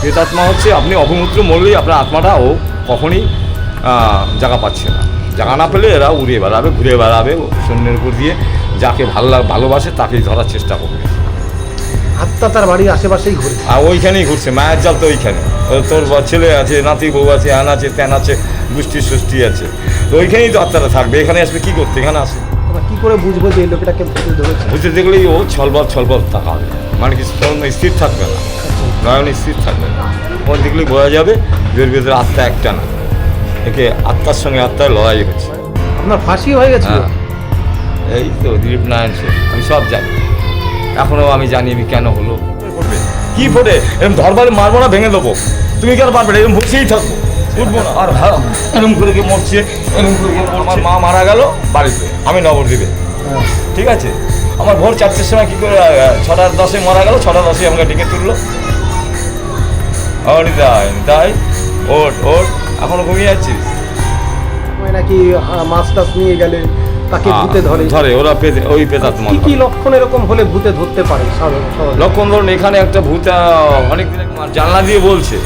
প্রেতাত্মা হচ্ছে আপনি অপমূত্র মরলেই আপনার আত্মাটা ও কখনই জায়গা পাচ্ছে না। জায়গা না পেলে এরা উড়িয়ে বেড়াবে ঘুরে বেড়াবে শূন্যের উপর দিয়ে যাকে ভালো ভালোবাসে তাকেই ধরার চেষ্টা করবে। আত্মা তার বাড়ির আশেপাশেই ঘুরে। আর ওইখানেই ঘুরছে মায়ের জাল তো ওইখানে। তোর ছেলে আছে নাতি বউ আছে আন আছে ত্যান আছে গোষ্ঠী ষষ্ঠী আছে। তো ওইখানেই তো আত্মাটা থাকবে এখানে আসবে কী করতে এখানে আসে কি করে বুঝব যে এই লোকটাকে ভূতে ধরেছে? দেখলেই ও ছলবল ছলবল তাকাবে। মানে কি স্থির থাকবে না। নয়ন স্থির থাকবে। না ও দেখলেই বোঝা যাবে? যে ওর ভিতরে আত্মা একটা না। একে আত্মার সঙ্গে আত্মার লড়াই হচ্ছে আপনার ফাঁসি হয়ে গেছে হ্যাঁ। এই তো দিলীপ নারায়ণ সেন আমি সব জানি। এখনও আমি জানি আমি কেন হলো। কি ফোটে? এরকম ধরবারে মারবো না ভেঙে দেবো। তুমি কেন পারবে এরকম বসেই থাকব। উঠবো না। আর হ্যাঁ এরকম করে কি মরছে? এরকম করে আমার মা মারা গেল বাড়িতে আমি নবদ্বীপে। হ্যাঁ। ঠিক আছে? আমার ভোর চারটের সময় কী করে ছটার দশে মারা গেল ছটা দশে আমাকে ডেকে তুললো। আমার তাই তাই ওট ওট এখনও ঘুমিয়ে ওই নাকি মাছ টাছ নিয়ে গেলে তাকে ভূতে ধরে। ধরে ওরা পেতে ওই কি লক্ষণ এরকম হলে ভূতে ধরতে পারে? লক্ষণ ধরুন এখানে একটা ভূত অনেক দিন জানলা দিয়ে বলছে।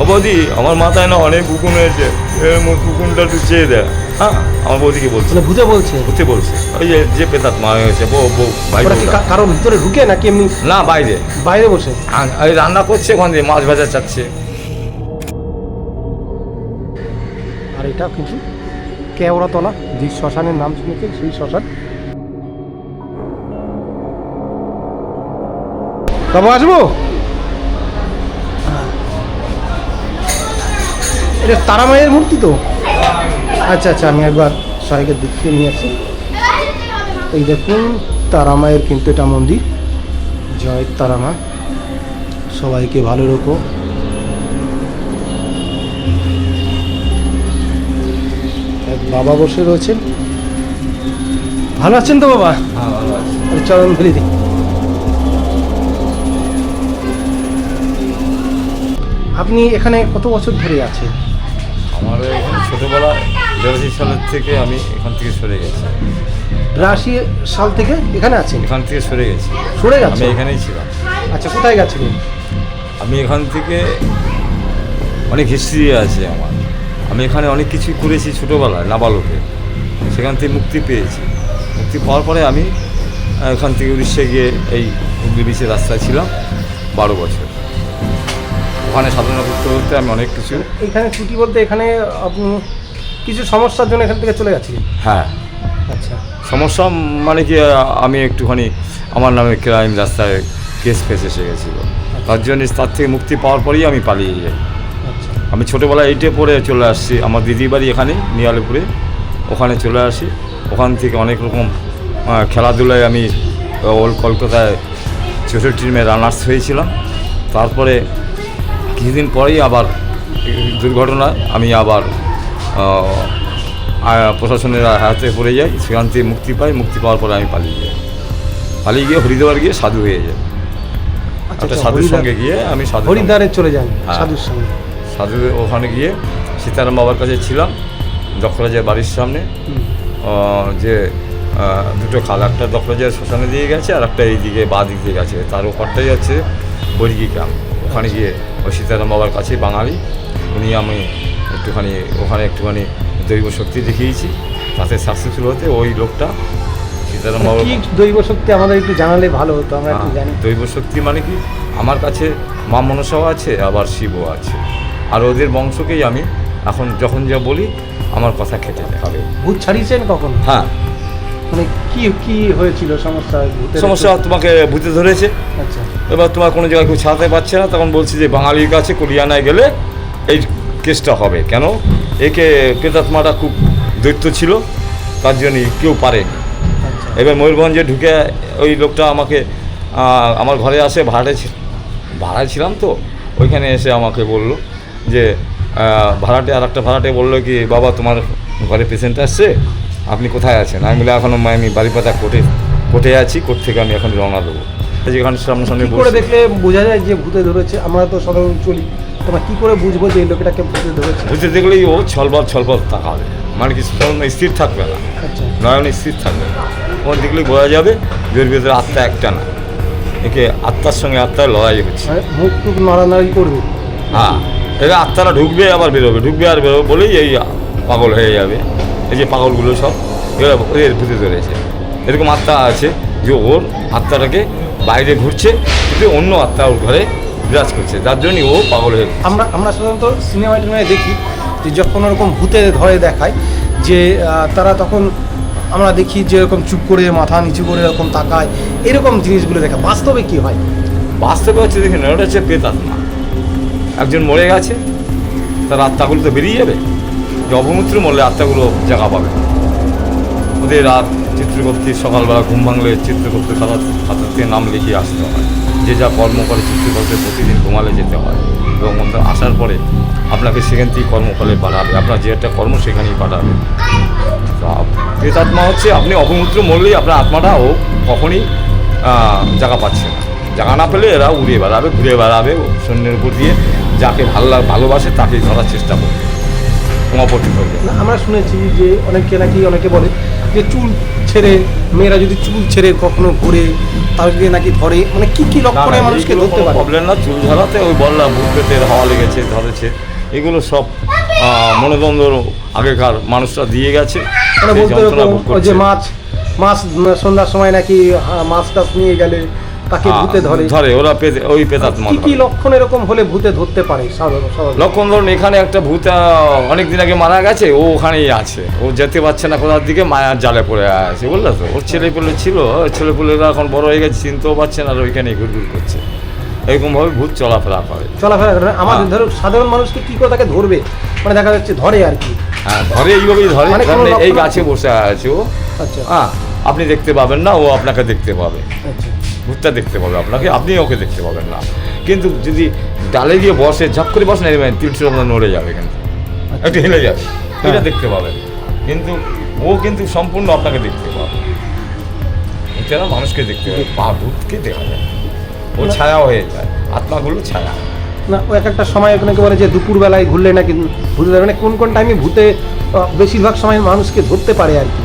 ও বৌদি আমার মাথায় না অনেক উকুন হয়েছে। এর একটু চেয়ে দেয়। হ্যাঁ আমার বৌদিকে বলছে। মানে ভূতে বলছে? ভূতে বলছে। ওই যে যে পেতাত্মা হয়েছে বউ বউ কি কারও ভিতরে ঢুকে নাকি এমনি না বাইরে। বাইরে বসে? রান্না করছে ওখান দিয়ে মাছ ভাজা চাচ্ছে। আর এটা কিন্তু কেওড়াতলা যে শ্মশানের নাম শুনেছেন সেই শ্মশান। বাবু আসব? এটা তারা মায়ের মূর্তি তো। আচ্ছা আচ্ছা আমি একবার সবাইকে দেখিয়ে নিয়ে আসি। এই দেখুন তারা মায়ের কিন্তু এটা মন্দির। জয় তারা মা সবাইকে ভালো রেখো। এক বাবা বসে রয়েছেন। ভালো আছেন তো বাবা? আরে চরণ ফেলে দিই। আপনি এখানে কত বছর ধরে আছেন? আমার এখানে ছোটোবেলায় বিরাশি সালের থেকে আমি এখান থেকে সরে গেছি। বিরাশি সাল থেকে এখানে আছেন? এখান থেকে সরে গেছি। সরে আমি এখানেই ছিলাম। আচ্ছা কোথায় গেছিলেন আমি এখান থেকে অনেক হিস্ট্রি আছে আমার। আমি এখানে অনেক কিছুই করেছি ছোটোবেলায় নাবালকে। সেখান থেকে মুক্তি পেয়েছি। মুক্তি পাওয়ার পরে আমি এখান থেকে উড়িষ্যা গিয়ে এই হুগলি বিচের রাস্তায় ছিলাম বারো বছর। ওখানে সাধনা করতে করতে আমি অনেক কিছু এখানে ছুটি বলতে এখানে আপনি কিছু সমস্যার জন্য এখান থেকে চলে গেছিলেন হ্যাঁ। আচ্ছা। সমস্যা মানে কি আমি একটুখানি আমার নামে ক্রাইম রাস্তায় কেস ফেস এসে গেছিল। তার জন্য তার থেকে মুক্তি পাওয়ার পরেই আমি পালিয়ে যাই। আচ্ছা। আমি ছোটোবেলায় এইটে পড়ে চলে আসছি আমার দিদির বাড়ি এখানে নিয়ালিপুরে। ওখানে চলে আসি। ওখান থেকে অনেক রকম খেলাধুলায় আমি ওল কলকাতায় চৌষট্টি টিমে রানার্স হয়েছিলাম। তারপরে কিছুদিন পরেই আবার দুর্ঘটনা আমি আবার প্রশাসনের হাতে পড়ে যাই সেখান থেকে মুক্তি পাই মুক্তি পাওয়ার পরে আমি পালিয়ে যাই। পালিয়ে গিয়ে হরিদ্বার গিয়ে সাধু হয়ে যাই। আচ্ছা একটা আচ্ছা, সাধুর সঙ্গে গিয়ে আমি সাধু হরিদ্বারে চলে যান হ্যাঁ। সাধুর সঙ্গে। সাধু ওখানে গিয়ে সীতারাম বাবার কাছে ছিলাম দক্ষরাজের বাড়ির সামনে। যে দুটো খাল একটা দক্ষরাজের শ্মশানে দিয়ে গেছে আর একটা এইদিকে বা দিক দিয়ে গেছে। তার ওপারটাই হচ্ছে বর্গি গ্রাম। ওখানে গিয়ে ওই সীতারাম বাবার কাছে বাঙালি। উনি আমি একটুখানি ওখানে একটুখানি দৈব শক্তি দেখিয়েছি তাতে সাকসেসফুল হতে ওই লোকটা সীতারাম বাবার কি দৈব শক্তি আমাদের একটু জানালে ভালো হতো আমরা একটু হ্যাঁ, জানি। দৈব শক্তি মানে কি? আমার কাছে মা মনসাও আছে আবার শিবও আছে। আর ওদের বংশকেই আমি এখন যখন যা বলি আমার কথা খেতে হবে ভূত ছাড়িয়েছেন কখন? হ্যাঁ। মানে কি কি হয়েছিল সমস্যা? সমস্যা তোমাকে ভূতে ধরেছে। আচ্ছা। এবার তোমার কোনো জায়গায় কেউ ছাড়াতে পারছে না তখন বলছি যে বাঙালির কাছে কলিয়ানায় গেলে এই কেসটা হবে কেন? একে প্রেতাত্মাটা খুব দৈত্য ছিল তার জন্যই কেউ পারেনি। আচ্ছা। এবার ময়ূরভঞ্জে ঢুকে ওই লোকটা আমাকে আমার ঘরে আসে ভাড়াটে ছিল ভাড়ায় ছিলাম তো ওইখানে এসে আমাকে বলল যে ভাড়াটে আর একটা ভাড়াটে বলল কি বাবা তোমার ঘরে পেশেন্ট আসছে? আপনি কোথায় আছেন? আমি বলে এখনও আমি বাড়িপাতা কোর্টে কোর্টে আছি কোর্ট থেকে আমি এখন রওনা দেবো? যেখানে সামনাসামনি দেখলে বোঝা যায় যে ভূতে ধরেছে? আমরা তো সাধারণ চলি। তোমরা কি করে বুঝব যে এই লোকটাকে ভূতে ধরেছে? বুঝতে দেখলেই ও ছলবল ছলবল তাকাবে। মানে কি তখন স্থির থাকবে না। আচ্ছা। নয়ন স্থির থাকবে ওর দেখলেই বোঝা যাবে যে ওর ভিতরে আত্মা একটা না। একে আত্মার সঙ্গে আত্মার লড়াই হচ্ছে মানে মুখ টুক নাড়ানাড়ি করবে। হ্যাঁ এরা আত্মারা ঢুকবে আবার বেরোবে। ঢুকবে আর বেরোবে বলেই এই পাগল হয়ে যাবে। এই যে পাগলগুলো সব এরা এর ভূতে ধরেছে এরকম আত্মা আছে যে ওর আত্মাটাকে বাইরে ঘুরছে কিন্তু অন্য আত্মা ওর ঘরে বিরাজ করছে যার জন্যই ও পাগল হয়ে আমরা আমরা সাধারণত সিনেমা টিনেমায় দেখি যে যখন ওরকম ভূতে ধরে দেখায় যে তারা তখন আমরা দেখি যে এরকম চুপ করে মাথা নিচু করে এরকম তাকায় এরকম জিনিসগুলো দেখা। বাস্তবে কি হয়? বাস্তবে হচ্ছে দেখি না ওটা হচ্ছে প্রেতাত্মা একজন মরে গেছে তার আত্মাগুলো তো বেরিয়ে যাবে। যে অবমূত্র মরলে আত্মাগুলো জায়গা পাবে। ওদের রাত চিত্রকর্তী সকালবেলা ঘুম ভাঙলে চিত্রকর্তী খাতা খাতা থেকে নাম লিখিয়ে আসতে হয় যে যা কর্ম করে চিত্রকর্তে প্রতিদিন ঘুমালে যেতে হয়। এবং আসার পরে আপনাকে সেখান থেকে কর্মফলে পাঠাবে। আপনার যে একটা কর্ম সেখানেই পাঠাবে। প্রেতাত্মা হচ্ছে আপনি অপমূত্র মরলেই আপনার আত্মাটা ও কখনই জায়গা পাচ্ছে না। জায়গা না পেলে এরা উড়িয়ে বেড়াবে ঘুরে বেড়াবে সৈন্যের উপর দিয়ে যাকে ভালো ভালোবাসে তাকে ধরার চেষ্টা করবে। করবে। না, আমরা শুনেছি যে অনেকে নাকি অনেকে বলে যে চুল ছেড়ে মেয়েরা যদি চুল ছেড়ে কখনো ঘুরে তাদেরকে নাকি ধরে মানে কি কি লক্ষণে মানুষকে ধরতে পারে? প্রবলেম না চুল ধরাতে ওই বললাম বুক পেটের হাওয়া লেগেছে ধরেছে। এগুলো সব মনোদ্বন্দ্ব আগেকার মানুষরা দিয়ে গেছে মানে যে মাছ মাছ সন্ধ্যার সময় নাকি হ্যাঁ, মাছ টাছ নিয়ে গেলে তাকে হ্যাঁ, ভূতে ধরে। ধরে ওরা ওই পেতাত্মা কি কি লক্ষণ এরকম হলে ভূতে ধরতে পারে? স্বাভাবিক। লক্ষণ ধরুন এখানে একটা ভূত অনেক দিন আগে মারা গেছে ও ওখানেই আছে। ও যেতে পারছে না কোথার দিকে মায়ার জালে পড়ে আছে বুঝলে তো? ওর ছেলে পেলে ছিল ওর ছেলে পেলেরা এখন বড় হয়ে গেছে চিনতেও পারছে না আর ওইখানেই ঘুরঘুর করছে। এরকমভাবে ভূত চলাফেরা করে। চলাফেরা করে। আমাদের হ্যাঁ। ধরো সাধারণ মানুষকে কি করে তাকে ধরবে? মানে দেখা যাচ্ছে ধরে আর কি। হ্যাঁ ধরে এইভাবেই ধরে। মানে এই গাছে? বসে আছে ও। আচ্ছা। হ্যাঁ আপনি দেখতে পাবেন না ও আপনাকে দেখতে পাবে। আচ্ছা। ভূতটা দেখতে পাবে আপনাকে আপনি ওকে দেখতে পাবেন না। কিন্তু যদি ডালে গিয়ে বসে ঝাপ করে বসে না তিলটি আপনার নড়ে যাবে কিন্তু। একটু হেলে যাবে। এটা হ্যাঁ। দেখতে পাবেন। কিন্তু ও কিন্তু সম্পূর্ণ আপনাকে দেখতে পাবে। এছাড়া মানুষকে দেখতে পাবে। পা ভূতকে দেখা যায়। ও ছায়া হয়ে যায়। আত্মাগুলো ছায়া। না ও এক একটা সময় অনেকে বলে যে দুপুরবেলায় ঘুরলে নাকি ভূতে মানে কোন কোন টাইমে ভূতে বেশিরভাগ সময় মানুষকে ধরতে পারে আর কি।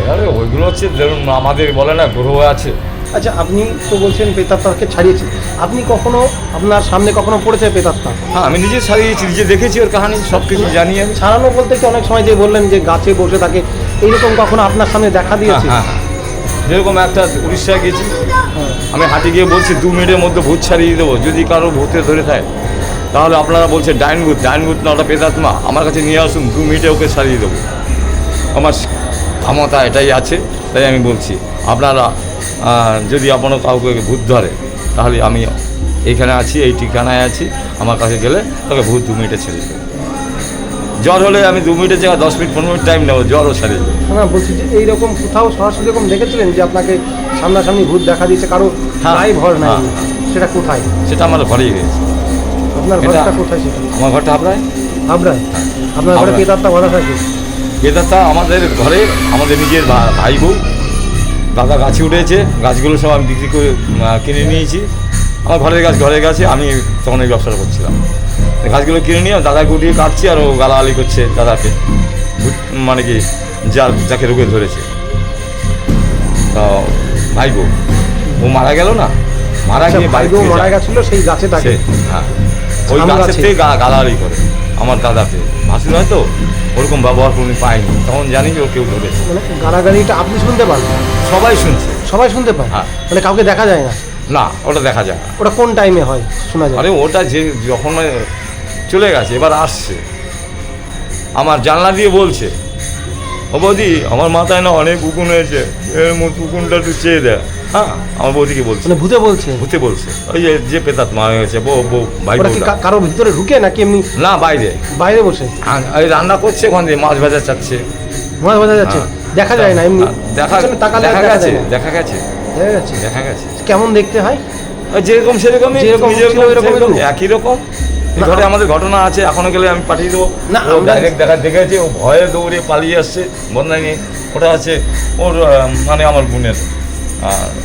এবারে ওইগুলো হচ্ছে ধরুন আমাদের বলে না গ্রহ আছে। আচ্ছা আপনি তো বলছেন পেতাত্মাকে ছাড়িয়েছেন। আপনি কখনো আপনার সামনে কখনো পড়েছে পেতাত্মা হ্যাঁ আমি নিজে সারিয়েছি নিজে দেখেছি ওর কাহানি সব কিছু জানি আমি। ছাড়ানো বলতে কি অনেক সময় যে বললেন যে গাছে বসে থাকে এইরকম কখনো আপনার সামনে দেখা হ্যাঁ দিয়েছে? হ্যাঁ হ্যাঁ। যেরকম একটা উড়িষ্যায় গেছি হ্যাঁ। আমি হাঁটি গিয়ে বলছি দু মিনিটের মধ্যে ভূত ছাড়িয়ে দেবো যদি কারও ভূতে ধরে থাকে। তাহলে আপনারা বলছে ডাইন ভূত ডাইন ভূত না ওটা পেতাত্মা আমার কাছে নিয়ে আসুন দু মিনিটে ওকে ছাড়িয়ে দেবো। আমার ক্ষমতা এটাই আছে তাই আমি বলছি আপনারা যদি আপনার কাউকে ভূত ধরে তাহলে আমি এইখানে আছি এই ঠিকানায় আছি আমার কাছে গেলে তোকে ভূত দু মিনিটে ছেড়ে দেবে। জ্বর হলে আমি দু মিনিটের জায়গায় দশ মিনিট পনেরো মিনিট টাইম নেব জ্বরও ছাড়িয়ে দেবো। না বলছি যে এইরকম কোথাও সরাসরি এরকম দেখেছিলেন যে আপনাকে সামনাসামনি ভূত দেখা দিয়েছে কারও হ্যাঁ। নাই ভর নাই? হ্যাঁ। সেটা কোথায়? সেটা আমার ঘরেই হয়েছে আপনার ঘরটা কোথায় সেটা? আমার ঘরটা আপনার হাবড়ায়? আপনার ঘরে হাবড়ায়। পেতাত্মা বাধা থাকে? বেদাতা আমাদের ঘরে আমাদের নিজের ভাই বউ দাদা গাছে উঠেছে গাছগুলো সব আমি বিক্রি করে কিনে নিয়েছি। আমার ঘরের গাছ ঘরের গাছে আমি তখন এই ব্যবসাটা করছিলাম। গাছগুলো কিনে নিয়ে দাদাকে উঠিয়ে কাটছি আর ও গালাগালি করছে দাদাকে। মানে কি যার যাকে রোগে ধরেছে। তা ভাই বউ ও মারা গেল না? মারা আচ্ছা, গিয়ে ভাই বউ মারা। গেছিল সেই গাছে হ্যাঁ। ওই গাছের গাছে। থেকে গালাগালি করে আমার দাদাকে। ভাসুর হয়তো ওরকম ব্যবহার কোনোদিন পাইনি তখন জানি যে ও কেউ ধরেছে মানে গালাগালিটা আপনি শুনতে পান? সবাই শুনছে। সবাই শুনতে পান? হ্যাঁ। মানে কাউকে দেখা যায় না? না ওটা দেখা যায় না। ওটা কোন টাইমে হয়? শোনা যায়। আরে ওটা যে যখন মানে চলে গেছে এবার আসছে। আমার জানলা দিয়ে বলছে ও বৌদি আমার মাথায় না অনেক উকুন হয়েছে। এর মতো উকুনটা একটু চেয়ে দেয় হ্যাঁ আমার বৌদিকে বলছে। মানে ভূতে বলছে? ভূতে বলছে। ওই যে যে পেতাত মা হয়েছে বউ বউ ভাই ওটা কি কা- কারও ভিতরে ঢুকে নাকি এমনি না বাইরে। বাইরে বসে? আর এই রান্না করছে ওখান দিয়ে মাছ ভাজা চাচ্ছে। মাঝে মাঝে যাচ্ছে হ্যাঁ। দেখা যায় না এমনি? দেখা পিছনে তাকালে দেখা দেখা গেছে যায় না। দেখা গেছে। দেখা গেছে? দেখা গেছে। কেমন দেখতে হয়? ওই যেরকম সেরকমই যেরকম তুমি ছিল সেরকম, একই রকম। না, আমাদের ঘটনা আছে এখনও গেলে আমি পাঠিয়ে দেবো। না, ও আমরা- ডাইরেক্ট দেখা দেখেছে ও ভয়ে দৌড়ে পালিয়ে আসছে বদনাই নিয়ে। ওটা আছে ওর আহ, মানে আমার বোনের।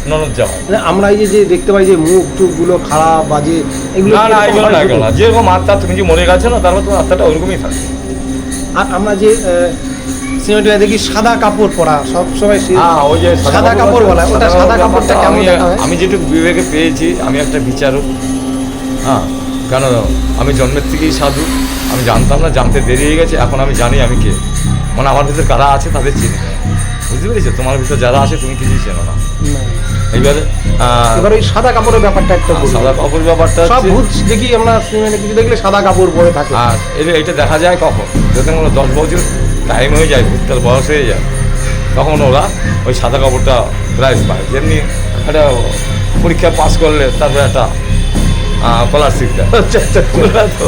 ননদ মানে আমরা এই যে দেখতে পাই যে মুখ টুকগুলো খারাপ বাজে এগুলো না না এগুলো না? এগুলো না। যেরকম আত্মা তুমি যে মরে গেছো না তারপর তোমার আত্মাটা ওরকমই থাকে। আর আমরা যে সিনেমাটা দেখি সাদা কাপড় পরা সব সময় হ্যাঁ ওই যে সাদা কাপড় বলা ওটা সাদা কাপড়টা কেমন আমি যেটুকু বিবেকে পেয়েছি আমি একটা বিচারক। হ্যাঁ কেন আমি জন্মের থেকেই সাধু আমি জানতাম না জানতে দেরি হয়ে গেছে এখন আমি জানি আমি কে। মানে আমার ভিতরে কারা আছে তাদের চিনি বুঝতে পেরেছ? তোমার ভিতরে যারা আছে তুমি কিছুই চেনো না। এইবারে এবার ওই সাদা কাপড়ের ব্যাপারটা একটা সাদা কাপড় ব্যাপারটা সব ভূত দেখি আমরা সিনেমাতে কিছু দেখলে সাদা কাপড় পরে থাকে। আর এটা দেখা যায় কখন? যখন কোনো দশ বছর টাইম হয়ে যায় ভুট্টার বয়স হয়ে যায় তখন ওরা ওই সাদা কাপড়টা প্রাইস পায়। যেমনি একটা পরীক্ষা পাস করলে তারপরে একটা স্কলারশিপ দেয়। বুঝলে তো?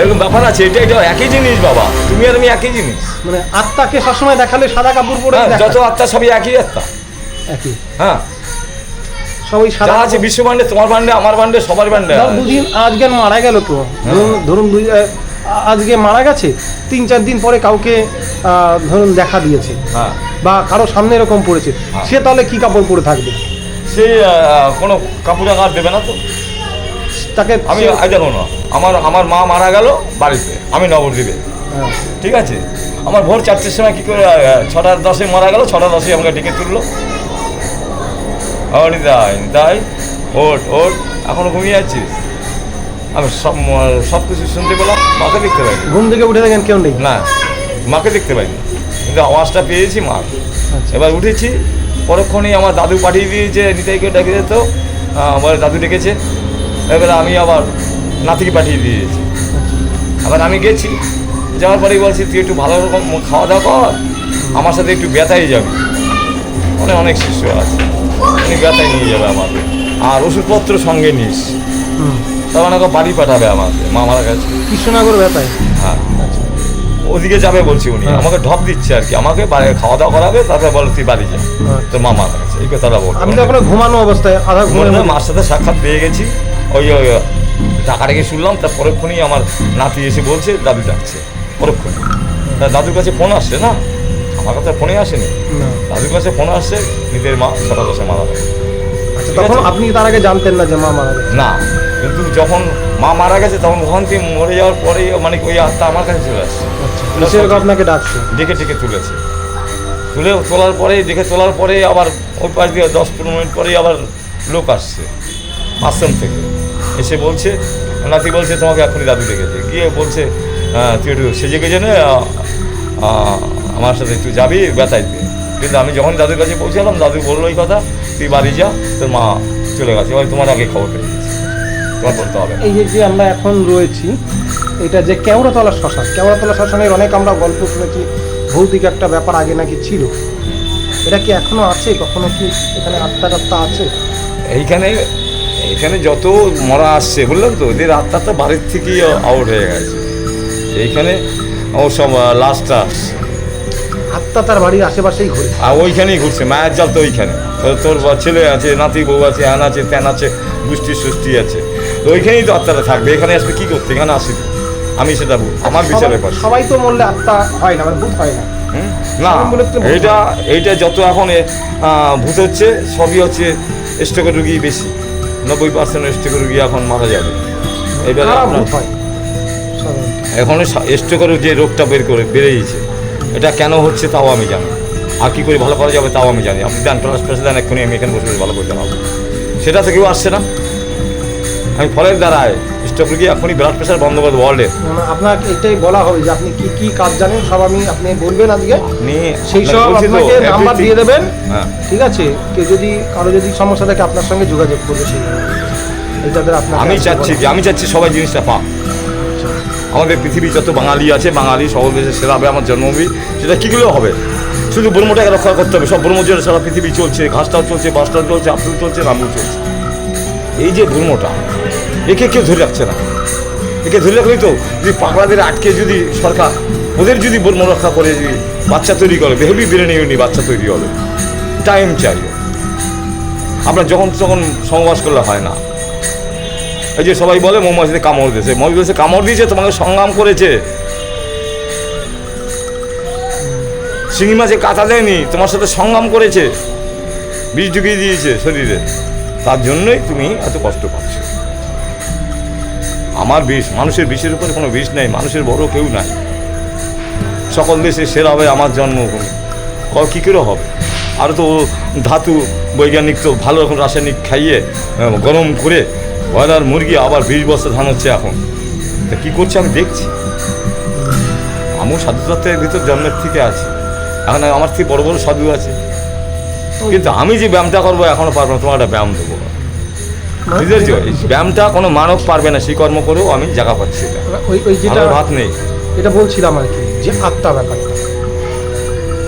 এরকম ব্যাপার আছে এটা এটা একই জিনিস বাবা। তুমি আর আমি একই জিনিস। মানে আত্মাকে সবসময় দেখালে সাদা কাপড় পরে হ্যাঁ, যত আত্মা সবই একই আত্মা। একই। হ্যাঁ। সবাই সাদা যা আছে বিশ্ব তোমার আমার সবার ধর দুদিন আজকে মারা গেল তো। ধরুন ধরুন দুই- আহ, আজকে মারা গেছে তিন চার দিন পরে কাউকে আহ, ধরুন দেখা দিয়েছে। হ্যাঁ। বা কারও সামনে এরকম পড়েছে। হ্যাঁ। সে তাহলে কি কাপড় পরে থাকবে? সে আহ, কোনো কাপড় আঘাত দেবে না তো। তাকে আমি দেখো না। আমার আমার মা মারা গেল বাড়িতে। আমি নবদ্বীপে। হ্যাঁ। ঠিক আছে? আমার ভোর চারটের সময় কী করে ছটা দশে মারা গেল ছটা দশে আমাকে ডেকে তুললো। আমার নিতাই নিতাই ওট ওট এখনও ঘুমিয়ে যাচ্ছিস আমি সব সব কিছু শুনতে পেলাম। মাকে দেখতে পাইনি। ঘুম থেকে উঠে দেখেন কেউ নেই? না মাকে দেখতে পাইনি। কিন্তু আওয়াজটা পেয়েছি মা আচ্ছা। এবার উঠেছি। পরক্ষণেই আমার দাদু পাঠিয়ে দিয়েছে নিতাইকে ডেকে যেত আমার দাদু ডেকেছে। এবার আমি আবার নাতিকে পাঠিয়ে দিয়েছি। আবার আমি গেছি যাওয়ার পরেই বলছি তুই একটু ভালো রকম খাওয়া দাওয়া কর আমার সাথে একটু ব্যথাই যাবে। অনেক অনেক শিষ্য আছে উনি ব্যথায় নিয়ে যাবে আমাকে। আর ওষুধপত্র সঙ্গে নিস। হুম। তখন আমাকে বাড়ি পাঠাবে আমাকে মা মারা গেছে। কৃষ্ণনগর ব্যথায়? হ্যাঁ। ওদিকে যাবে বলছি উনি হ্যাঁ। আমাকে ঢপ দিচ্ছে আর কি আমাকে খাওয়া দাওয়া করাবে তারপরে বলে তুই বাড়ি যা। আচ্ছা। তো মা মারা এই কথাটা বলব। আমি তো ওখানে ঘুমানো অবস্থায় আধা মধ্যে- মার সাথে সাক্ষাৎ পেয়ে গেছি। ওই ওই টাকা রেখে শুনলাম তার পরক্ষণেই আমার নাতি এসে বলছে দাদু ডাকছে। পরক্ষণে তা দাদুর কাছে ফোন আসছে না? আমার কাছে ফোনে আসেনি। দাদুর কাছে ফোন আসছে নিজের মা ছটা দশে মারা গেছে। আচ্ছা, তখন আপনি তার আগে জানতেন না যে মা মারা গেছে? না কিন্তু যখন মা মারা গেছে তখন ওখান থেকে মরে যাওয়ার পরে মানে ওই আত্মা আমার কাছে চলে আসছে। আচ্ছা আপনাকে ডাকছে? ডেকে ডেকে তুলেছে। তুলে তোলার পরে দেখে তোলার পরে আবার ওই পাশ দিয়ে দশ পনেরো মিনিট পরেই আবার লোক আসছে। আশ্রম থেকে। এসে বলছে নাতি বলছে তোমাকে এখনই দাদু ডেকেছে গিয়ে বলছে আহ, তুই একটু সেজে গেছে না আমার সাথে একটু যাবি বেতাইতে কিন্তু আমি যখন দাদুর কাছে পৌঁছালাম দাদু বলল এই কথা তুই বাড়ি যা তোর মা চলে গেছে। এবার তোমার আগে খবর পেয়ে গেছে। তোমার বলতে হবে এই যে যে আমরা এখন রয়েছি এটা যে কেওড়াতলা শ্মশান কেওড়াতলা শ্মশানের অনেক আমরা গল্প শুনেছি ভৌতিক একটা ব্যাপার আগে নাকি ছিল। এটা কি এখনও আছে? কখনো কি এখানে আত্মা টাত্মা আছে? এইখানে এইখানে যত মরা আসছে বললাম তো? ওদের আত্মা তো বাড়ির থেকেই আউট হয়ে গেছে। এইখানে ও সব লাস্টটা আসছে। আত্মা তার বাড়ির আশেপাশেই ঘুরে। আর ওইখানেই ঘুরছে মায়ের জাল তো ওইখানে। তোর ছেলে আছে নাতি বউ আছে হ্যান আছে ত্যান আছে গুষ্টি সুষ্টি আছে। তো ওইখানেই তো আত্মাটা থাকবে। এখানে আসবে কী করতে? এখানে আসেনি আমি সেটা আমার বিচারে পাচ্ছি সবাই তো মরলে আত্মা হয় না মানে ভূত হয় না। না এইটা এইটা যত এখন ভূত হচ্ছে সবই হচ্ছে স্ট্রোকের রুগী বেশি। নব্বই পার্সেন্ট এস্টে করে গিয়ে এখন মারা যাবে। এবারে কারা করে এখন স্ট্রোকের যে রোগটা বের করে বেড়ে বেড়েছে এটা কেন হচ্ছে তাও আমি জানি আর কী করে ভালো করা যাবে তাও আমি জানি আপনি দেন প্লাস দেন এক্ষুনি আমি এখানে বসে বসে ভালো করে জানাব। সেটা তো কেউ আসছে না। আমি ফলের দ্বারায় স্ট্রোক রুগী এখনই ব্লাড প্রেশার বন্ধ করে ওয়ার্ল্ডের মানে আপনাকে এটাই বলা হবে যে আপনি কি কি কাজ জানেন সব আমি আপনি বলবেন আজকে। আপনি সেই সব আপনাকে নাম্বার দিয়ে দেবেন। হ্যাঁ। ঠিক আছে? কেউ যদি কারও যদি সমস্যা থাকে আপনার সঙ্গে যোগাযোগ করবে সেই এটাতে আপনার আমি চাচ্ছি যে আমি চাচ্ছি সবাই জিনিসটা পাক। আমাদের পৃথিবী যত বাঙালি আছে বাঙালি সকল দেশের সেরা হবে আমার জন্মভূমি। সেটা কীগুলো হবে? শুধু ব্রহ্মটাকে রক্ষা করতে হবে সব ব্রহ্মজোরে সারা পৃথিবী চলছে ঘাসটাও চলছে বাসটাও চলছে আপেল চলছে নামও চলছে। এই যে ধর্মটা একে কেউ ধরে রাখছে না। একে ধরে রাখলেই তো যদি পাগলাদের আটকে যদি সরকার, ওদের যদি ব্রহ্ম রক্ষা করে, যদি বাচ্চা তৈরি করে হেভি ব্রেনে ইউনি বাচ্চা তৈরি হবে। টাইম চাই আপনার যখন তখন সহবাস করলে হয় না। এই যে সবাই বলে মৌমাছিতে কামড় দিয়েছে। মৌমাছিতে কামড় দিয়েছে, তোমাকে সংগ্রাম করেছে। শিঙি মাছে কাঁচা দেয়নি, তোমার সাথে সংগ্রাম করেছে। বিষ ঢুকিয়ে দিয়েছে শরীরে। তার জন্যই তুমি এত কষ্ট পাচ্ছ। আমার বিষ, মানুষের বিষের উপরে কোনো বিষ নেই, মানুষের বড় কেউ নাই। সকল দেশে সেরা হবে আমার জন্মভূমি ক কী করে হবে? আর তো ধাতু, বৈজ্ঞানিক তো ভালো রকম রাসায়নিক খাইয়ে গরম করে ব্রয়লার, মুরগি আবার বিশ বছর ধান হচ্ছে এখন। তা কী করছে আমি দেখছি? আমিও সাধু তত্ত্বের ভিতর জন্মের থেকে আছি। এখন আমার থেকে বড় বড় সাধু আছে। কিন্তু আমি যে ব্যায়ামটা করব এখনও পারব না, তোমার একটা ব্যায়াম দেবো। বুঝতে ব্যায়ামটা কোনো মানব পারবে না সেই কর্ম করেও আমি জায়গা পাচ্ছি ওই ওই যেটা ভাত নেই। এটা বলছিলাম আর কি যে আত্মা ব্যাপারটা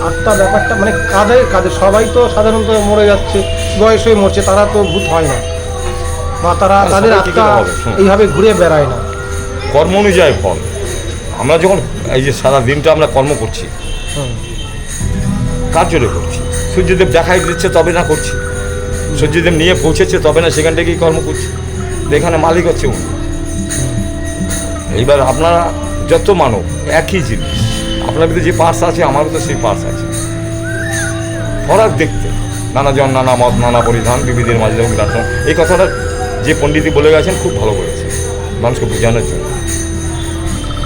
আত্মা ব্যাপারটা মানে কাদের কাদের? সবাই তো সাধারণত মরে যাচ্ছে বয়স হয়ে মরছে তারা তো ভূত হয় না। বা তারা তাদের আত্মা এইভাবে ঘুরে বেড়ায় না। কর্ম অনুযায়ী ফল। আমরা যখন এই যে সারা দিনটা আমরা কর্ম করছি। কার জন্য করছি? সূর্যদেব দেখাই দিচ্ছে তবে না করছি। সূর্যদেব নিয়ে পৌঁছেছে তবে না সেখান থেকেই কর্ম করছে। এখানে মালিক হচ্ছে উনি। এইবার আপনারা যত মানব একই জিনিস। আপনার ভিতরে যে পার্স আছে আমারও তো সেই পার্স আছে। ফরাক দেখতে নানা জন নানা মত নানা পরিধান বিবিধের মাঝে যখন বিরাট এই কথাটা যে পণ্ডিতই বলে গেছেন খুব ভালো বলেছেন। মানুষকে বোঝানোর জন্য।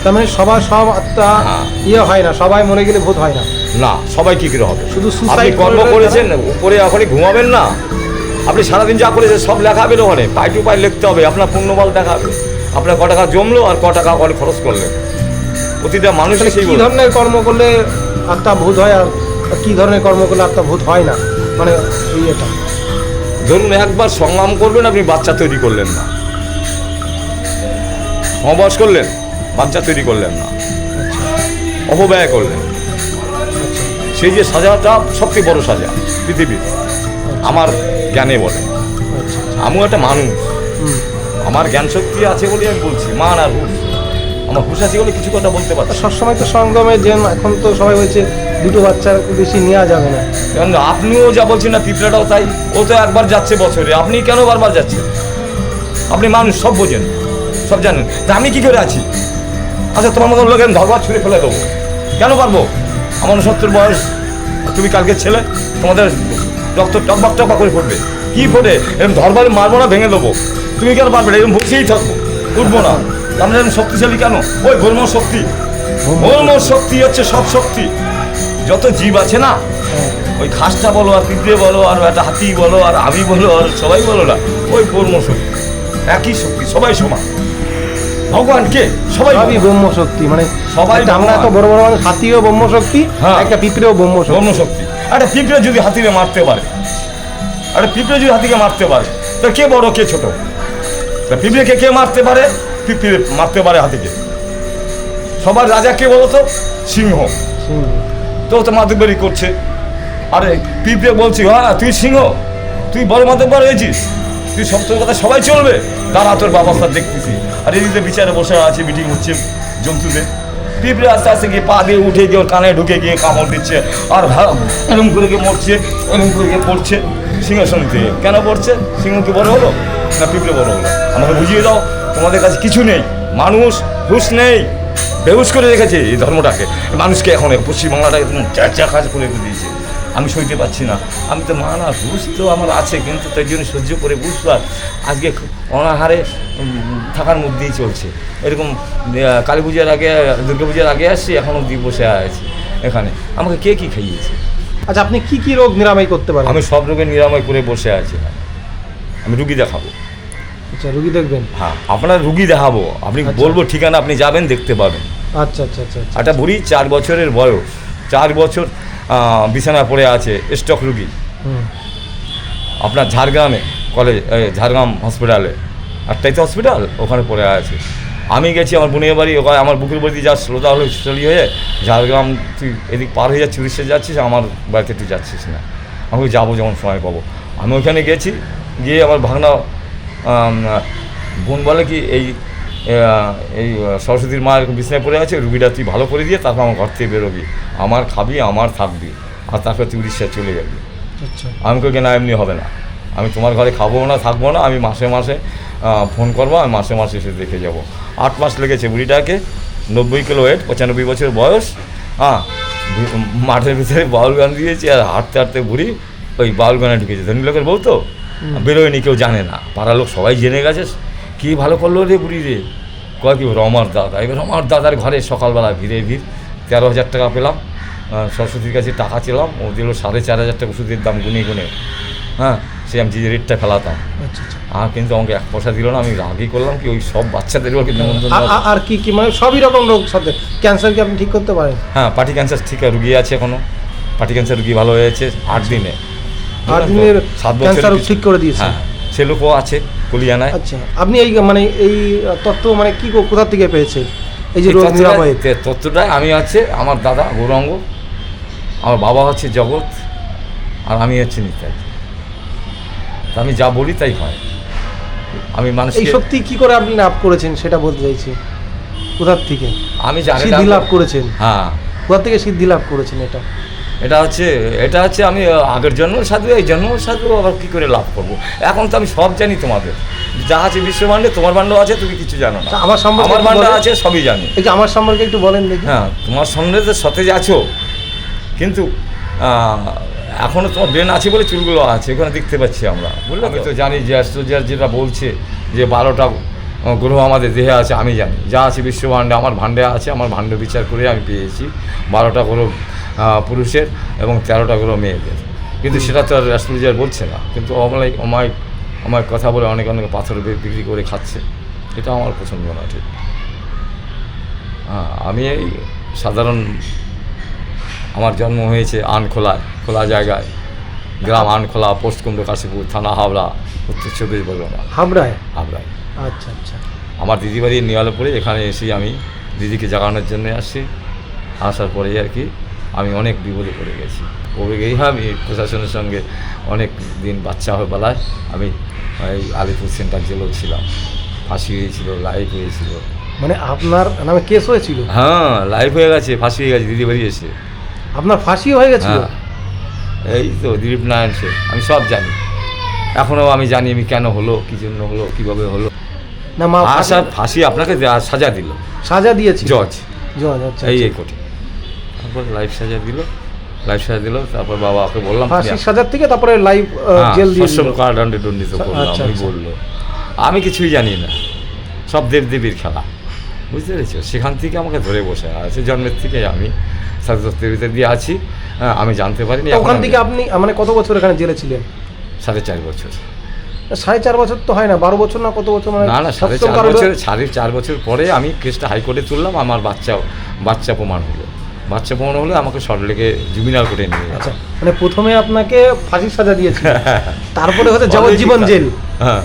তার মানে সবার সব আত্মা হ্যাঁ। ইয়ে হয় না সবাই মরে গেলে ভূত হয় না? না সবাই কি করে হবে? শুধু আপনি কর্ম করেছেন উপরে এখনই ঘুমাবেন না। আপনি সারাদিন যা করেছেন সব লেখাবেন ওখানে। পাই টু পাই লিখতে হবে আপনার পুণ্যবল দেখাবে আপনার ক টাকা জমলো আর ক টাকা ওখানে খরচ করলেন। প্রতিটা মানুষ সেই কি ধরনের কর্ম করলে আত্মা ভূত হয় আর কি ধরনের কর্ম করলে আত্মা ভূত হয় না? মানে এই এটা। ধরুন একবার সংগ্রাম করবেন আপনি বাচ্চা তৈরি করলেন না। সমবয়স করলেন বাচ্চা তৈরি করলেন না। অপব্যয় করলেন। সেই যে সাজাটা সবচেয়ে বড় সাজা পৃথিবীর। আমার জ্ঞানে বলে। আচ্ছা। আমিও একটা মানুষ। আমার জ্ঞান শক্তি আছে বলে আমি বলছি মান আর হুশ। আমার হুশ আছে বলে কিছু কথা বলতে পারছি সবসময় তো সঙ্গমে যে এখন তো সবাই বলছে দুটো বাচ্চা বেশি নেওয়া যাবে না। কারণ আপনিও যা বলছেন না পিঁপড়াটাও তাই। ও তো একবার যাচ্ছে বছরে আপনি কেন বারবার যাচ্ছেন? আপনি মানুষ সব বোঝেন সব জানেন। তা আমি কী করে আছি? আচ্ছা তোমার মতো লোক আমি ধরবার ছুঁড়ে ফেলে দেবো। কেন পারব? আমার সত্তর বয়স তুমি কালকে ছেলে তোমাদের রক্ত টকবাক টকবাক করে পড়বে কি পড়ে এরকম ধরবার মারবো না ভেঙে দেবো। তুমি কেন পারবে না? এরকম বসেই থাকব। উঠবো না। আমরা এরকম শক্তিশালী কেন? ওই ব্রহ্ম শক্তি। ব্রহ্ম শক্তি। হচ্ছে সব শক্তি। যত জীব আছে না হ্যাঁ। ওই ঘাসটা বলো আর পিঁপড়ে বলো আর একটা হাতি বলো আর আমি বলো আর সবাই বলো না ওই কর্ম শক্তি। একই শক্তি সবাই সমান। ভগবান কে? সবাই সবই। ব্রহ্ম শক্তি মানে সবাই আমরা ভগবান। বড় বড় মানুষ হাতিও ব্রহ্ম শক্তি হ্যাঁ। একটা পিঁপড়েও ব্রহ্ম ব্রহ্ম শক্তি একটা পিঁপড়ে যদি হাতিকে মারতে পারে একটা পিঁপড়ে যদি হাতিকে মারতে পারে তা কে বড় কে ছোট? তা পিঁপড়েকে কে মারতে পারে? পিঁপড়ে মারতে পারে হাতিকে। সবার রাজা কে বলতো? তো সিংহ। তো তো মাদকবাড়ি করছে। আরে পিঁপড়ে বলছি হ্যাঁ তুই সিংহ তুই বড় মাদকবার হয়েছিস। তুই সব তোর কথা সবাই চলবে। তারা তোর ব্যবস্থা দেখতেছি। আর এদিকে বিচারে বসে আছে মিটিং হচ্ছে জন্তুদের পিঁপড়ে আস্তে আস্তে গিয়ে পা দিয়ে উঠে গিয়ে কানে ঢুকে গিয়ে কামড় দিচ্ছে। আর ভা- এরম করে গিয়ে মরছে, এরম করে গিয়ে পড়ছে। সিংহাসন থেকে কেন পড়ছে? সিংহ কি বড় হলো? না, পিঁপড়ে বড় হলো। আমাকে বুঝিয়ে দাও, তোমাদের কাছে কিছু নেই। মানুষ হুশ নেই। বেহুশ করে রেখেছে এই ধর্মটাকে। মানুষকে এখন এই পশ্চিমবাংলাটা একদম চাচা কাজ করে দিয়েছে। আমি সইতে পারছি না। আমি তো মা না হুশ তো আমার আছে কিন্তু তাই জন্য সহ্য করে বুঝবার আজকে অনাহারে থাকার মধ্যেই চলছে। এরকম কালী পূজার আগে দুর্গা পূজার আগে আসছি এখনও অব্দি বসে আছি এখানে। আমাকে কে কী খাইয়েছে? আচ্ছা আপনি কি কি রোগ নিরাময় করতে পারেন? আমি সব রোগের নিরাময় করে বসে আছি। আমি রুগী দেখাবো। আচ্ছা রুগী দেখবেন? হ্যাঁ আপনার রুগী দেখাবো। আপনি আচ্ছা। বলব ঠিকানা আপনি যাবেন দেখতে পাবেন। আচ্ছা আচ্ছা আচ্ছা আচ্ছা। একটা বুড়ি চার বছরের বয়স। চার বছর আহ, বিছানায় পড়ে আছে স্টক রুগী। আপনার ঝাড়গ্রামে কলেজ ঝাড়গ্রাম হসপিটালে একটাই তো হসপিটাল ওখানে পড়ে আছে। আমি গেছি আমার বোনের বাড়ি ওখানে আমার বুকের বাড়ি যা শ্রোতা হলো চলি হয়ে ঝাড়গ্রাম তুই এদিক পার হয়ে যাচ্ছিস উড়িষ্যা যাচ্ছিস আমার বাড়িতে তুই যাচ্ছিস না। আমি যাব যখন সময় পাবো। আমি ওখানে গেছি গিয়ে আমার ভাগনা বোন বলে কি এই এই সরস্বতীর মা এরকম বিছনায় পড়ে আছে রুগীটা তুই ভালো করে দিয়ে তারপর আমার ঘর থেকে বেরোবি। আমার খাবি আমার থাকবি আর তারপর তুই উড়িষ্যা চলে যাবি। আচ্ছা। আমি কই না এমনি হবে না। আমি তোমার ঘরে খাব না থাকব না আমি মাসে মাসে ফোন করব আমি মাসে মাসে এসে দেখে যাব। আট মাস লেগেছে বুড়িটাকে নব্বই কিলো ওয়েট পঁচানব্বই বছর বয়স হ্যাঁ মাঠের ভিতরে বাউল গান দিয়েছি আর হাঁটতে হাঁটতে বুড়ি ওই বাউল গানে ঢুকেছে। ধনী লোকের বউ তো? বেরোয়নি কেউ জানে না। পাড়ার লোক সবাই জেনে গেছে। কি ভালো করল রে বুড়ি রে? কয় কি রমার দাদা। এবার রমার দাদার ঘরে সকালবেলা ভিড়ে ভিড় তেরো হাজার টাকা পেলাম। সরস্বতীর কাছে টাকা ছিলাম ও দিল সাড়ে চার হাজার টাকা ওষুধের দাম গুনে গুনে। হ্যাঁ সে আমি যে রেটটা ফেলাতাম। আচ্ছা আচ্ছা। আর কিন্তু আমাকে এক পয়সা দিল না আমি রাগই করলাম কি ওই সব নিমন্ত্রণ আর- আর- আর কি কি মানে সবই রকম রোগ সাথে ক্যান্সার কি আপনি ঠিক করতে পারেন? হ্যাঁ পার্টি ক্যান্সার ঠিক রুগী আছে এখনও। পার্টি ক্যান্সার রুগী ভালো হয়েছে আট দিনে। আট দিনের সাত ক্যান্সার ঠিক করে দিয়েছে। হ্যাঁ সে লোকও আছে। কলিয়ানায়। আচ্ছা আপনি এই মানে এই তথ্য মানে কি কোথা থেকে পেয়েছেন? এই যে এই রোগ তথ্যটা- নিরাময়ের তে- তথ্যটাই আমি আছে আমার দাদা গৌরাঙ্গ আমার বাবা হচ্ছে জগৎ আর আমি হচ্ছে নিতাই। আমি যা বলি তাই হয়। আমি এই মানুষকে শক্তি কি করে আপনি লাভ করেছেন সেটা বলতে চাইছি। কোথার থেকে? আমি জানি সিদ্ধি লাভ করেছেন? হ্যাঁ। কোথা থেকে সিদ্ধি লাভ করেছেন এটা? এটা হচ্ছে এটা হচ্ছে আমি আগের জন্ম সাধু এই জন্ম সাধু আবার কী করে লাভ করব? এখন তো আমি সব জানি তোমাদের। যা আছে বিশ্ববান্ডে তোমার বান্ড আছে তুমি কিছু জানো না। আমার সম্পর্কে আমার বান্ড আছে সবই জানি। এই যে আমার সম্পর্কে একটু বলেন দেখি। হ্যাঁ তোমার সঙ্গে তো সতেজ আছো কিন্তু এখনও তোমার ব্রেন আছে বলে চুলগুলো আছে এখানে দেখতে পাচ্ছি আমরা। বুঝলে আমি তো? জানি যে অ্যাস্ট্রোলজার যেটা বলছে যে বারোটা গ্রহ আমাদের দেহে আছে আমি জানি। যা আছে বিশ্বভাণ্ডে আমার ভাণ্ডে আছে আমার ভাণ্ড বিচার করে আমি পেয়েছি। বারোটা গ্রহ পুরুষের এবং তেরোটা গ্রহ মেয়েদের। কিন্তু সেটা তো আর অ্যাস্ট্রোলজার বলছে না। কিন্তু অমাই অমায়িক অমায়িক কথা বলে অনেক অনেক পাথর বিক্রি করে খাচ্ছে। এটা আমার পছন্দ না ঠিক। হ্যাঁ আমি এই সাধারণ আমার জন্ম হয়েছে আনখোলায় খোলা জায়গায়। গ্রাম আনখোলা পোস্টকুন্ড কাশীপুর থানা হাওড়া উত্তর চব্বিশ পরগনা। হাবড়ায়? হাবড়ায়। আচ্ছা আচ্ছা। আমার দিদি বাড়ি নিয়ালপুরে এখানে এসে আমি দিদিকে জাগানোর জন্য আসছি। আসার পরে আর কি আমি অনেক বিপদে পড়ে গেছি। আমি প্রশাসনের সঙ্গে অনেক দিন বাচ্চা হয়ে বেলায় আমি এই আলিপুর সেন্টার জেলেও ছিলাম। ফাঁসি হয়েছিল লাইভ হয়েছিল। মানে আপনার নামে কেস হয়েছিল? হ্যাঁ লাইভ হয়ে গেছে ফাঁসি হয়ে গেছে দিদি এসে। আপনার ফাঁসি হয়ে গেছিল? হ্যাঁ। এই তো দিলীপ নারায়ণ সে আমি সব জানি। এখনও আমি জানি আমি কেন হলো কী জন্য হলো কীভাবে হলো। না মা আশা ফাঁসি- আপনাকে সাজা দিল। সাজা দিয়েছি জজ। জজ আচ্ছা এই আচ্ছা। তারপর লাইফ সাজা দিল। লাইফ সাজা দিল তারপর বাবাকে বললাম ফাঁসির সাজার থেকে তারপরে লাইভ হ্যাঁ, জেল দিয়ে দিল। কারাদণ্ডে দণ্ডিত করল আচ্ছা, আমি আচ্ছা। বলল আমি কিছুই জানি না। সব দেব দেবীর খেলা। বুঝতে পেরেছ? সেখান থেকে আমাকে ধরে বসে আছে জন্মের থেকে আমি ভিতরে দিয়ে আছি। হ্যাঁ, আমি জানতে পারিনি ওখান থেকে আপনি মানে কত বছর এখানে জেলে ছিলেন? সাড়ে চার বছর। সাড়ে চার বছর তো হয় না বারো বছর না কত বছর? মানে না না সাড়ে চার বছর সাড়ে চার বছর পরে আমি কেসটা হাইকোর্টে তুললাম আমার বাচ্চা বাচ্চা প্রমাণ হলো। বাচ্চা প্রমাণ হলে আমাকে সরলেকে জুবিনাল কোর্টে নিয়ে আচ্ছা মানে প্রথমে আপনাকে ফাঁসির সাজা দিয়েছে তারপরে হচ্ছে যাবজ্জীবন জেল। হ্যাঁ।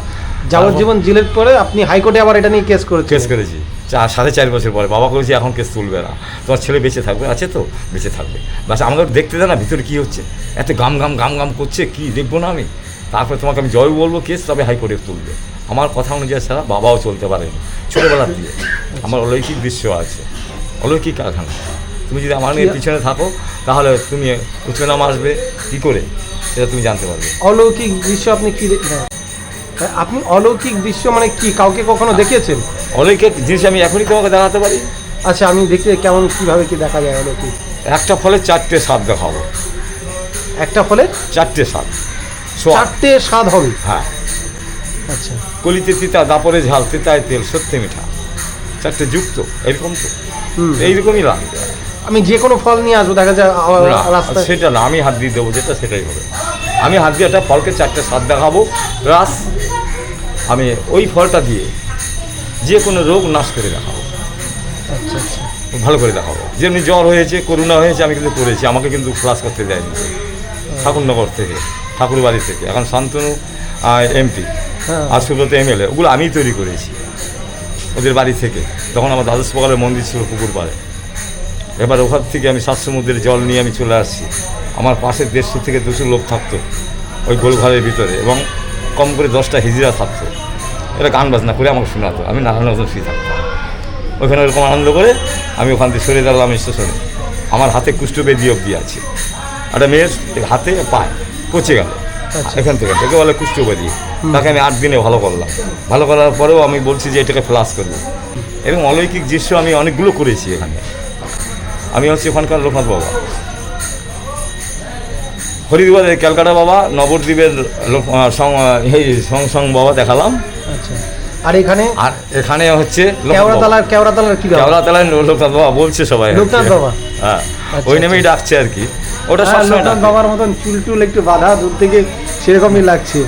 যাবজ্জীবন জেলের পরে আপনি হাইকোর্টে আবার এটা নিয়ে কেস করেছেন কেস করেছি। চা সাড়ে চার বছর পরে বাবা করেছি এখন কেস তুলবে না। তোমার ছেলে বেঁচে থাকবে আছে তো? বেঁচে থাকবে। বাস আমাকে দেখতে দেয় না ভিতরে কী হচ্ছে? এত গাম গাম গাম গাম করছে কি দেখব না আমি? তারপরে তোমাকে আমি জয় বলব কেস তবে হাইকোর্টে তুলবে। আমার কথা অনুযায়ী ছাড়া বাবাও চলতে পারেনি। ছোটোবেলার দিয়ে আমার অলৌকিক দৃশ্য আছে। অলৌকিক কারখানা। তুমি যদি আমার নিয়ে পিছনে থাকো তাহলে তুমি উচ্চ নাম আসবে কী করে? সেটা তুমি জানতে পারবে। অলৌকিক দৃশ্য আপনি কি দে- হ্যাঁ। হ্যাঁ, আপনি অলৌকিক দৃশ্য মানে কি? কাউকে কখনো দেখিয়েছেন অলৌকিক জিনিস আমি এখনই তোমাকে দেখাতে পারি। আচ্ছা আমি দেখি কেমন কীভাবে কি দেখা যায় অলৌকিক? একটা ফলে চারটে স্বাদ দেখাবো। একটা ফলে? চারটে স্বাদ। চারটে স্বাদ হবে? হ্যাঁ। আচ্ছা। কলিতে তিতা দাপরে ঝাল তিতায় তেল সত্যি মিঠা। চারটে যুক্ত এরকম তো। হুম। এইরকমই লাগবে আমি যে কোনো ফল নিয়ে আসব দেখা যায় সেটা না আমি হাত দিয়ে দেবো যেটা সেটাই হবে। আমি হাত দিয়ে একটা ফলকে চারটে স্বাদ দেখাবো প্লাস আমি ওই ফলটা দিয়ে যে কোনো রোগ নাশ করে দেখাবো। আচ্ছা আচ্ছা। ভালো করে দেখাবো। যেমনি জ্বর হয়েছে করোনা হয়েছে আমি কিন্তু করেছি আমাকে কিন্তু ক্লাস করতে দেয়নি। ঠাকুরনগর থেকে ঠাকুরবাড়ি থেকে এখন শান্তনু এমপি আর সুব্রত এমএলএ ওগুলো আমিই তৈরি করেছি। ওদের বাড়ি থেকে। তখন আমার দ্বাদশ প্রকারের মন্দির ছিল পুকুর পাড়ে। এবার ওখান থেকে আমি সাত সমুদ্রের জল নিয়ে আমি চলে আসছি। আমার পাশে দেড়শো থেকে দুশো লোক থাকতো ওই গোলঘরের ভিতরে এবং কম করে দশটা হিজড়া থাকতো। এটা গান বাজনা করে আমাকে শোনাতো আমি নানান মতন শুয়ে থাকতাম। ওইখানে ওরকম আনন্দ করে আমি ওখান থেকে সরে দাঁড়ালাম স্টেশনে। আমার হাতে কুষ্ঠবেদি অবধি আছে। একটা মেয়ের হাতে পায় পচে গেল। আচ্ছা। এখান থেকে তাকে বলে কুষ্ঠবেদি তাকে আমি আট দিনে ভালো করলাম। ভালো করার পরেও আমি বলছি যে এটাকে ফ্লাস করব। এবং অলৌকিক দৃশ্য আমি অনেকগুলো করেছি এখানে। আমি হচ্ছে ওখানকার লোকনাথ বাবা। হরিদ্বারের ক্যালকাটা বাবা নবদ্বীপের সং- এই সং সং বাবা দেখালাম। আচ্ছা। আর এখানে? আর এখানে হচ্ছে কেওড়াতলার কেওড়াতলার কি ব্যাপার? কেওড়াতলায় লোকনাথ বাবা বলছে সবাই লোকনাথ বাবা? হ্যাঁ। আচ্ছা, ওই আচ্ছা। নেমেই ডাকছে আর কি। ওটা হ্যাঁ, সবসময় লোকনাথ বাবার মতন চুল টুল একটু বাঁধা দূর থেকে সেরকমই লাগছে।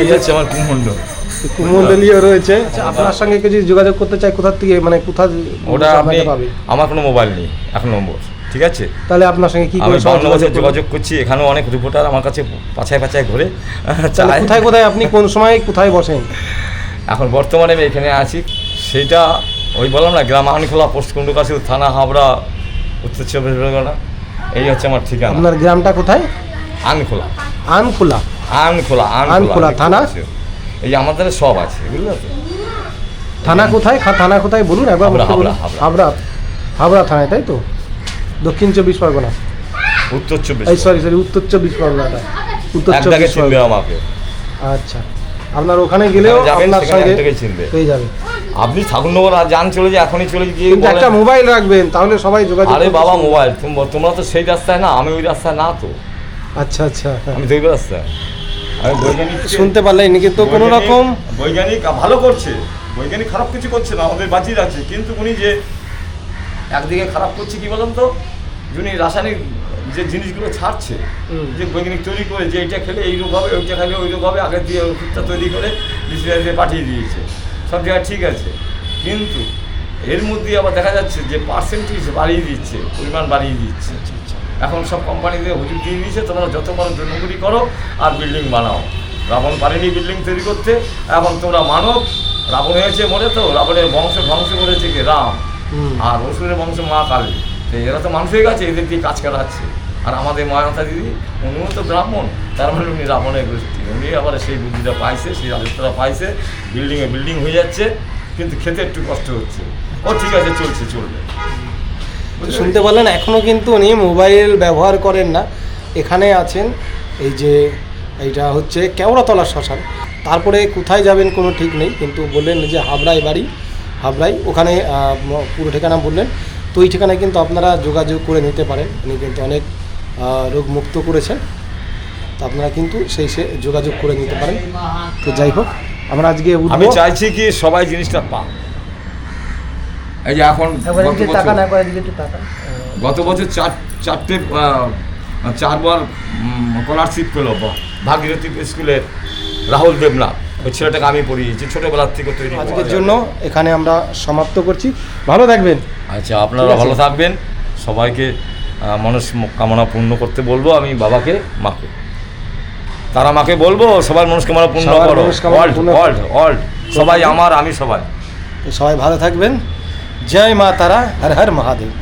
এই হচ্ছে আমার কুমন্ডল কুমন্ডলীয় রয়েছে। আপনার সঙ্গে যদি যোগাযোগ করতে চাই কোথা থেকে মানে কোথা ওটা আপনি আমার কোনো মোবাইল নেই এখন নম্বর ঠিক আছে? তাহলে আপনার সঙ্গে কি করে বাংলা ভাষায় যোগাযোগ করছি এখানেও অনেক রিপোর্টার আমার কাছে পাছায় পাছায় ঘুরে কোথায় কোথায় আপনি কোন সময় কোথায় বসেন? এখন বর্তমানে আমি এখানে আছি সেটা ওই বললাম না গ্রাম আনখোলা পোস্ট কুণ্ডুকাশি থানা হাবড়া উত্তর চব্বিশ পরগনা এই হচ্ছে আমার ঠিকানা। আপনার গ্রামটা কোথায়? আনখোলা। আনখোলা। আনখোলা আনখোলা, থানা? এই আমাদের সব আছে বুঝলে তো? থানা কোথায়? থানা কোথায় বলুন? একবার হাবড়া, হাবড়া, হাবড়া। থানায় তাই তো? দক্ষিণ চব্বিশ পরগনা। উত্তর চব্বিশ সরি সরি উত্তর চব্বিশ পরগনাটা। উত্তর চব্বিশ পরগনা। আমাকে। আচ্ছা। আপনার ওখানে গেলেও আপনার সঙ্গে। পেয়ে যাবে। আপনি ঠাকুরনগর আর যান চলে যে এখনই চলে গিয়ে একটা মোবাইল রাখবেন তাহলে সবাই যোগাযোগ আরে বাবা মোবাইল। তোমরা তো সেই রাস্তায় না আমি ওই রাস্তায় না তো। আচ্ছা আচ্ছা। আমি তো ওই রাস্তায়। শুনতে পারলেন কিন্তু কোনো রকম? বৈজ্ঞানিক ভালো করছে। বৈজ্ঞানিক খারাপ কিছু করছে না আমাদের বাঁচিয়ে রাখছে। কিন্তু উনি যে একদিকে খারাপ করছে কি বলেন তো? উনি রাসায়নিক যে জিনিসগুলো ছাড়ছে হুম। যে বৈজ্ঞানিক তৈরি করে যে এইটা খেলে এই রোগ হবে ওইটা খেলে ওই রোগ হবে আগে দিয়ে ওষুধটা তৈরি করে ডিসপ্লেতে পাঠিয়ে দিয়েছে। সব জায়গায় ঠিক আছে। কিন্তু এর মধ্যে আবার দেখা যাচ্ছে যে পার্সেন্টেজ বাড়িয়ে দিচ্ছে পরিমাণ বাড়িয়ে দিচ্ছে। এখন সব কোম্পানিতে হুজুর দিয়ে দিয়েছে তোমরা যত বড় জন্মগুলি করো আর বিল্ডিং বানাও। রাবণ পারেনি বিল্ডিং তৈরি করতে এখন তোমরা মানব রাবণ হয়েছে মরে তো রাবণের বংশ ধ্বংস করেছে কি? রাম। আর অসুরের বংশ মা কালী। তো এরা তো মানুষ হয়ে গেছে এদের দিয়ে কাজ করাচ্ছে আর আমাদের মায়াতা দিদি উনিও তো ব্রাহ্মণ তার মানে উনি রাবণের গোষ্ঠী। উনি আবার সেই বুদ্ধিটা পাইছে সেই রাজত্বটা পাইছে বিল্ডিংয়ে বিল্ডিং হয়ে যাচ্ছে কিন্তু খেতে একটু কষ্ট হচ্ছে। ও ঠিক আছে চলছে চলবে? শুনতে পারলেন এখনও কিন্তু উনি মোবাইল ব্যবহার করেন না। এখানে আছেন এই যে এইটা হচ্ছে কেওড়াতলা শ্মশান। তারপরে কোথায় যাবেন কোনো ঠিক নেই কিন্তু বললেন যে হাবড়ায় বাড়ি হাবড়ায় ওখানে পুরো ঠিকানা বললেন। তো এই ঠিকানায় কিন্তু আপনারা যোগাযোগ করে নিতে পারেন। উনি কিন্তু অনেক আহ, রোগ মুক্ত করেছেন। তো আপনারা কিন্তু সেই সে যোগাযোগ করে নিতে পারেন। তো যাই হোক আমরা আজকে আমি চাইছি কি সবাই জিনিসটা পা এই যে এখন গত বছর- টাকা না করে দিকে একটু টাকা গত বছর চার চারটে চারবার স্কলারশিপ পেল ভাগীরথী স্কুলের রাহুল দেবনাথ। ওই ছেলেটাকে আমি পড়িয়েছি ছোটোবেলার থেকে তৈরি আজকের জন্য এখানে আমরা সমাপ্ত করছি। ভালো থাকবেন। আচ্ছা আপনারা ভালো থাকবেন। সবাইকে মানুষ কামনা পূর্ণ করতে বলব আমি বাবাকে মাকে। তারা মাকে বলব সবার মনস্কামনা পূর্ণ সবার করো। মনস্কামনা অল্ড পূর্ণ করো। সবাই আমার আমি সবাই। তো সবাই ভালো থাকবেন। জয় মা তারা হর হর মহাদেব